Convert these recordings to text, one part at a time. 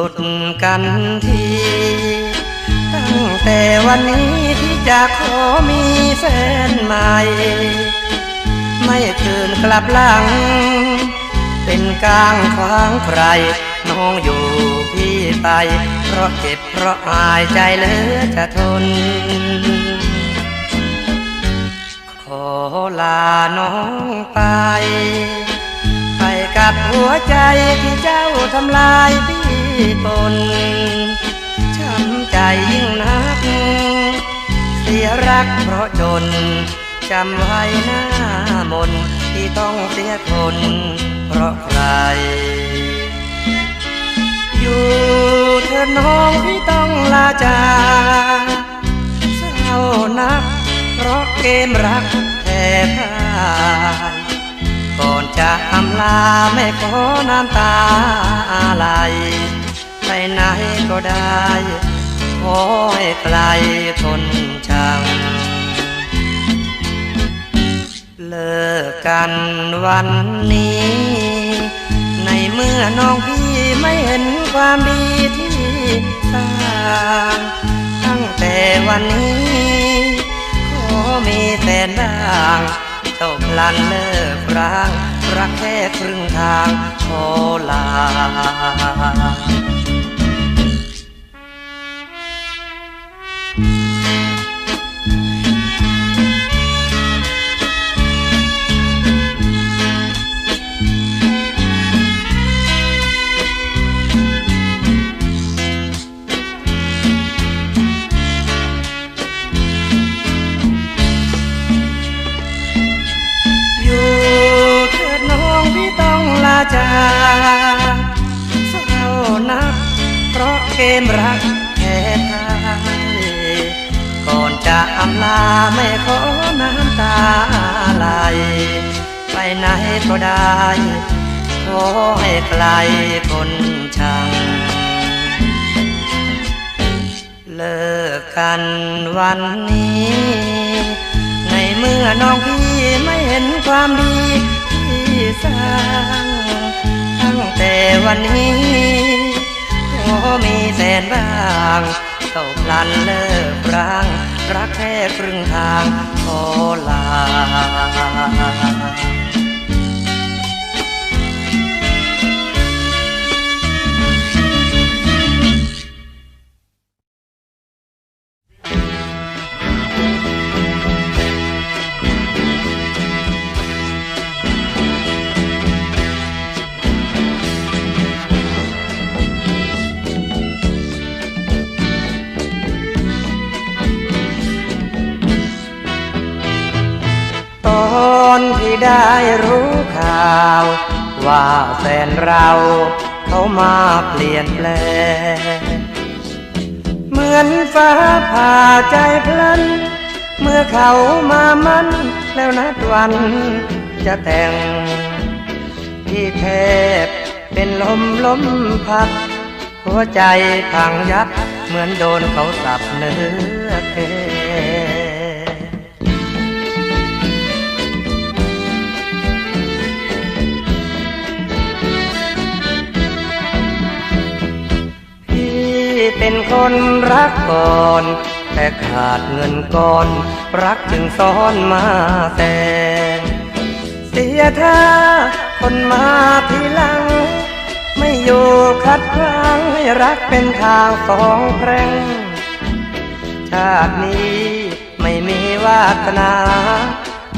สุดกันที ตั้งแต่วันนี้ที่จะขอมีแฟนใหม่ ไม่คืนกลับหลัง เป็นกลางขวางใคร น้องอยู่พี่ไป เพราะเจ็บเพราะอายใจเหลือจะทน ขอลาน้องไปไปกับหัวใจที่เจ้าทำลายพี่ ปนช้ำใจยิ่งนัก เสียรักเพราะจน จำไว้หน้ามนที่ต้องเสียทนเพราะใคร อยู่เธอน้องพี่ต้องลาจากเศร้านัก เพราะเกมรักแทบพ่ายก่อนจะอำลาไม่ขอน้ำตาอะไรไป ไหนก็ได้ขอให้ไกลทนชัง เลิกกันวันนี้ ในเมื่อน้องพี่ไม่เห็นความดีที่สร้างตั้งแต่วันนี้ขอมีแฟนบ้างเจ้าพลันเลิกร้าง รักแค่ครึ่งทางขอลา จาเศร้านัก เพราะเกมรักแค่ทายก่อนจะอำลาไม่ขอน้ำตาไหลไปไหนก็ได้ขอให้ไกลคนชัง เลิกกันวันนี้ ในเมื่อน้องพี่ไม่เห็นความดีที่สร้าง แต่วันนี้ขอมีแฟนบ้างต้าพลันเลิกร้าง รักแค่ครึ่งทางขอลา ตอนที่ได้รู้ข่าว ว่าแฟนเราเขามาเปลี่ยนแปลง เหมือนฟ้าผ่าใจพลัน เมื่อเขามามันแล้วนัดวันจะแต่ง ที่แทบเป็นลมล้มพัดหัวใจพังยับเหมือนโดนเขาสับเนื้อแก เป็นคนรักก่อน แต่ขาดเงินก่อน รักจึงซ้อนมาแต่งเสียท่าคนมาทีหลัง ไม่อยู่คัดขวางให้รักเป็นทางสองแพร่งชาตินี้ไม่มีวาสนา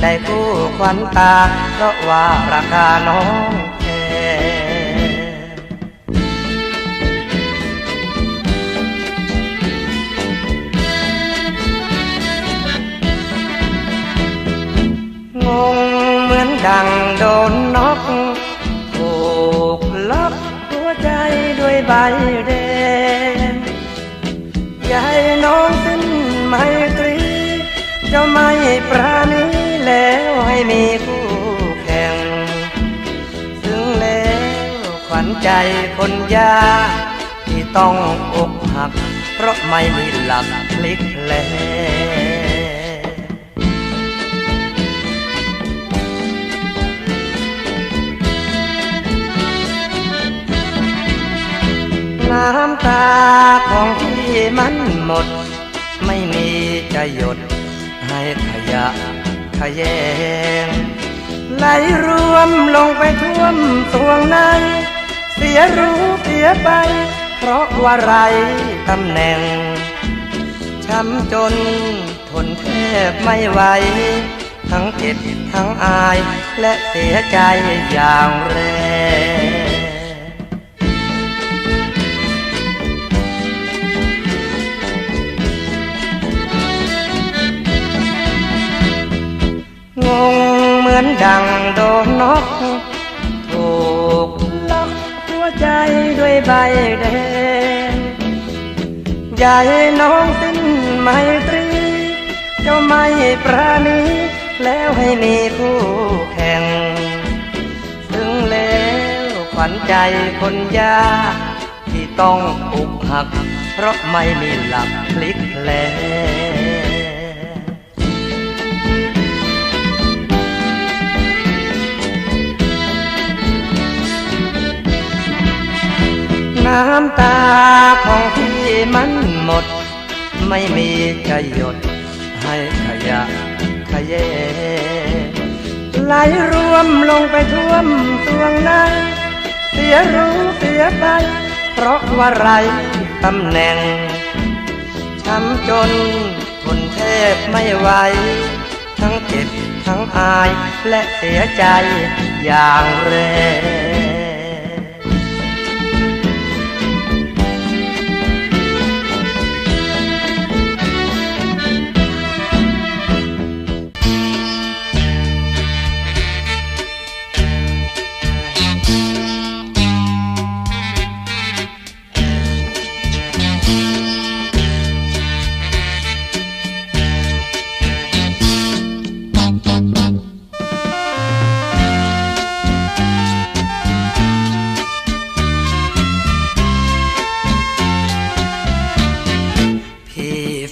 ได้คู่ควันตา เพราะว่าราคาน้อง งเหมือนดังโดนนกถูกล็อกหัวใจด้วยใบแดงยาให้น้องสิ้นไมตรีจะไม่ปราณีแล้วให้มีคู่แข่ง ซึ่งแล้วขวัญใจคนยากที่ต้องอกหัก เพราะไม่มีหลักพลิกแลง น้ำตาของพี่มันหมด ไม่มีจะหยด ให้ขยะขยงไหลรวมลงไปท่วมสวงใน เสียรู้เสียไป เพราะว่าไรตำแหน่ง ช้ำจนทนแทบไม่ไหว ทั้งเจ็บทั้งอายและเสียใจอย่างแรง งเหมือนดังโดนนก ถูกล็อกหัวใจด้วยใบแดงใหญ่น้องสิ้นไมตรีเจ้าไม่ปราณีแล้วให้มีคู่แข่ง ถึงแล้วขวัญใจคนยากที่ต้องอกหัก เพราะไม่มีหลักพลิกแปล มันหมด ไม่มีจะหยด ให้ขยะขยงไหลรวมลงไปท่วมสวงในเสียรู้เสียไป เพราะว่าไรตำแหน่งช้ำจนทนแทบไม่ไหวทั้งเจ็บทั้งอายและเสียใจอย่างแรง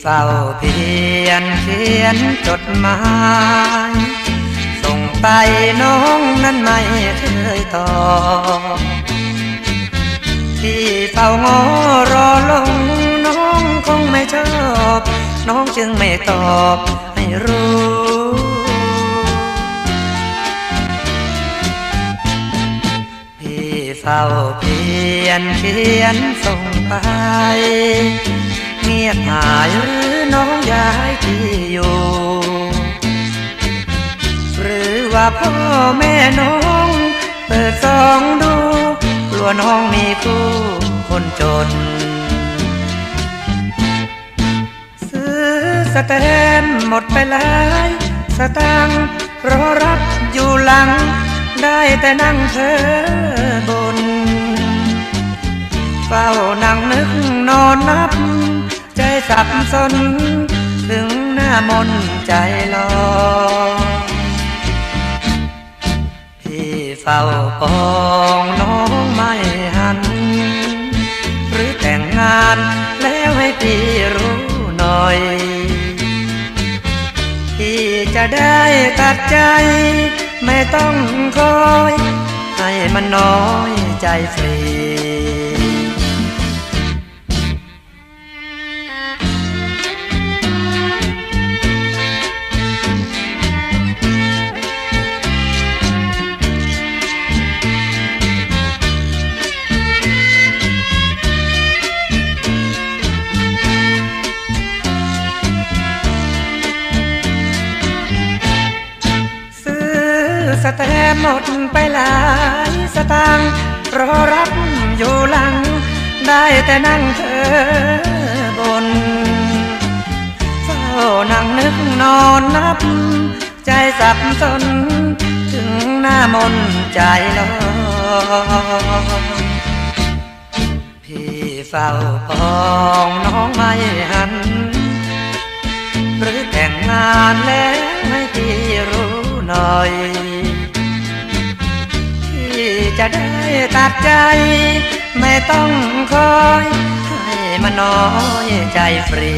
เฝ้าเพียนเขียนจดหมาย ส่งไปน้องนั้นไม่เคยตอบพี่เฝ้างอรอลงน้องคงไม่ชอบ น้องจึงไม่ตอบให้รู้พี่เฝ้าเพียนเขียนส่งไป เงียบหายหรือน้องย้ายที่อยู่หรือว่าพ่อแม่น้องเปิดซองดูกลัวน้องมีคู่คนจน ซื้อสแตมหมดไปหลายสตางค์รอรับอยู่หลัง ได้แต่นั่งเธอบน เฝ้านั่งนึกนอนนับ ใจสับสน ถึงหน้ามนใจลอยพี่เฝ้าปองน้องไม่หัน หรือแต่งงานแล้วให้พี่รู้หน่อยที่จะได้ตัดใจไม่ต้องคอย ให้มันน้อยใจฟรี แตมป์หมดไปหลายสตางค์รอรับอยู่หลัง ได้แต่นั่งเธอบนเฝ้านั่งนึกนอนนับ ใจสับสน ถึงหน้ามนใจลอยพี่เฝ้าปองน้องไม่หัน หรือแต่งงานแล้วให้พี่รู้หน่อย จะได้ตัดใจ ไม่ต้องคอย ให้มันน้อยใจฟรี